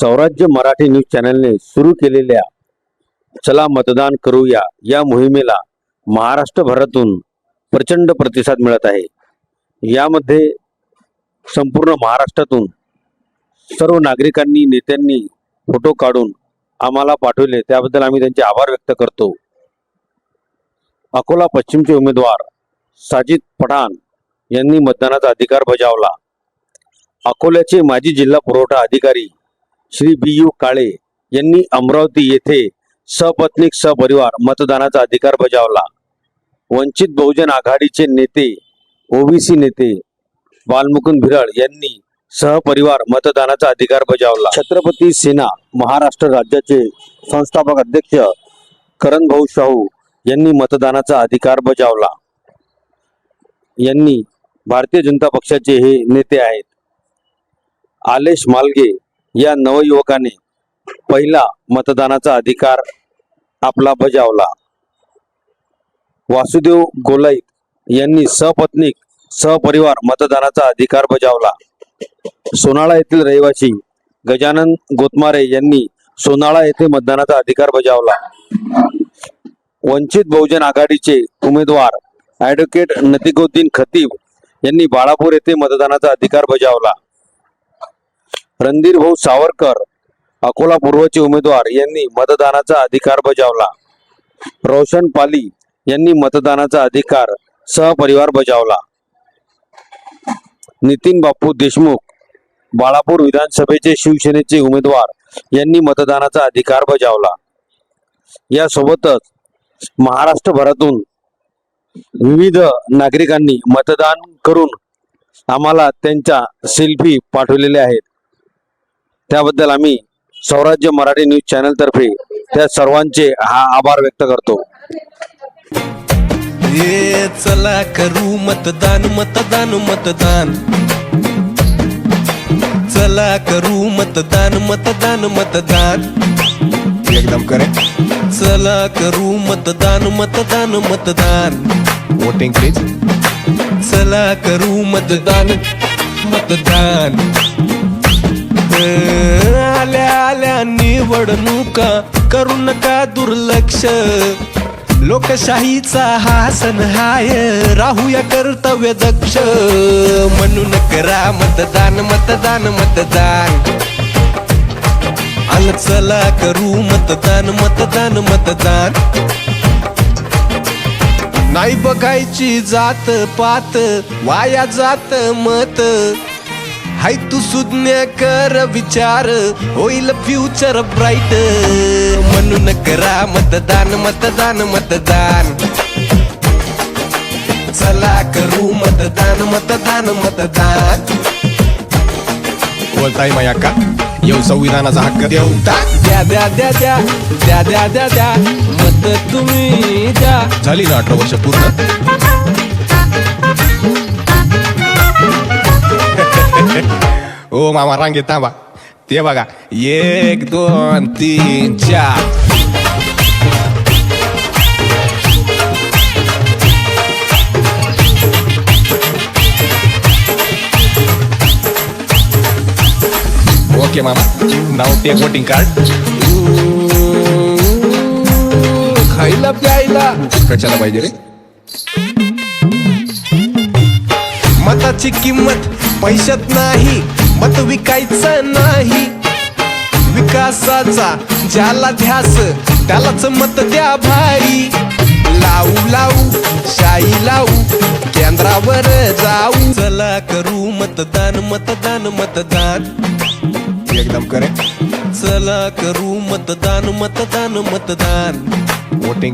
स्वराज्य मराठी न्यूज चॅनलने सुरू केलेल्या चला मतदान करूया या मोहिमेला महाराष्ट्रभरातून प्रचंड प्रतिसाद मिळत आहे. यामध्ये संपूर्ण महाराष्ट्रातून सर्व नागरिकांनी नेत्यांनी फोटो काढून आम्हाला पाठवले. त्याबद्दल आम्ही त्यांचे आभार व्यक्त करतो. अकोला पश्चिमचे उमेदवार साजिद पठाण यांनी मतदानाचा अधिकार बजावला. अकोल्याचे माजी जिल्हा पुरवठा अधिकारी श्री बी यू काळे यांनी अमरावती येथे सपत्नीक सपरिवार मतदानाचा अधिकार बजावला. वंचित बहुजन आघाडीचे नेते ओबीसी नेते बालमुकुंद भिरळ यांनी सहपरिवार मतदानाचा अधिकार बजावला. छत्रपती सेना महाराष्ट्र राज्याचे संस्थापक अध्यक्ष करण भाऊ शाहू यांनी मतदानाचा अधिकार बजावला. यांनी भारतीय जनता पक्षाचे हे नेते आहेत. आलेश मालगे या नवयुवकाने पहिला मतदानाचा अधिकार आपला बजावला. वासुदेव गोलाईत यांनी सपत्नीक सहपरिवार मतदानाचा अधिकार बजावला. सोनाळा येथील रहिवासी गजानन गोतमारे यांनी सोनाळा येथे मतदानाचा अधिकार बजावला. वंचित बहुजन आघाडीचे उमेदवार ऍडव्होकेट नतिकोद्दीन खतीब यांनी बाळापूर येथे मतदानाचा अधिकार बजावला. रणधीर भाऊ सावरकर अकोला पूर्वचे उमेदवार यांनी मतदानाचा अधिकार बजावला. रोशन पाली यांनी मतदानाचा अधिकार सहपरिवार बजावला. नितीन बापू देशमुख बाळापूर विधानसभेचे शिवसेनेचे उमेदवार यांनी मतदानाचा अधिकार बजावला. यासोबतच महाराष्ट्रभरातून विविध नागरिकांनी मतदान करून आम्हाला त्यांच्या सेल्फी पाठवलेल्या आहेत. त्याबद्दल आम्ही स्वराज्य मराठी न्यूज चॅनल तर्फे त्या सर्वांचे हा आभार व्यक्त करतो. ये चला करू मतदान मतदान मतदान. चला करू मतदान मतदान मतदान. एकदम करेक्ट चला करू मतदान मतदान मतदान. वोटिंग प्लीज चला करू मतदान मतदान. आल्या आल्या निवडणुका करू नका दुर्लक्ष? लोकशाहीचा हा सण हाय राहूया कर्तव्य दक्ष. म्हणून करा मतदान मतदान मतदान. आल चला करू मतदान मतदान मतदान. नाही बघायची जात पात वाया जात मत. हाय तू सुज्ञ कर विचार होईल फ्युचर ब्राईट म्हणून करा मतदान मतदान मतदान. चला करू मतदान मतदान मतदान. बोलताय माया का? येऊ संविधानाचा हक्क देऊ. द्या द्या द्या द्या द्या द्या द्या द्या. मत तुम्ही द्या. झाली ना अठरा वर्ष पूर्ण. ओ मामा रांगेत थांबा ते बघा एक दोन तीन चार ओके मामा नाव ते वोटिंग कार्ड खायला प्यायला कशाला पाहिजे रे मताची किंमत पैशात नाही मत विकायचं नाही. विकासाचा ज्याला ध्यास त्यालाच मत द्या भाई. लावू लावू शाई लावू केंद्रावर जाऊ. चला करू मतदान मतदान मतदान. एकदम करेक्ट चला करू मतदान मतदान मतदान. वोटिंग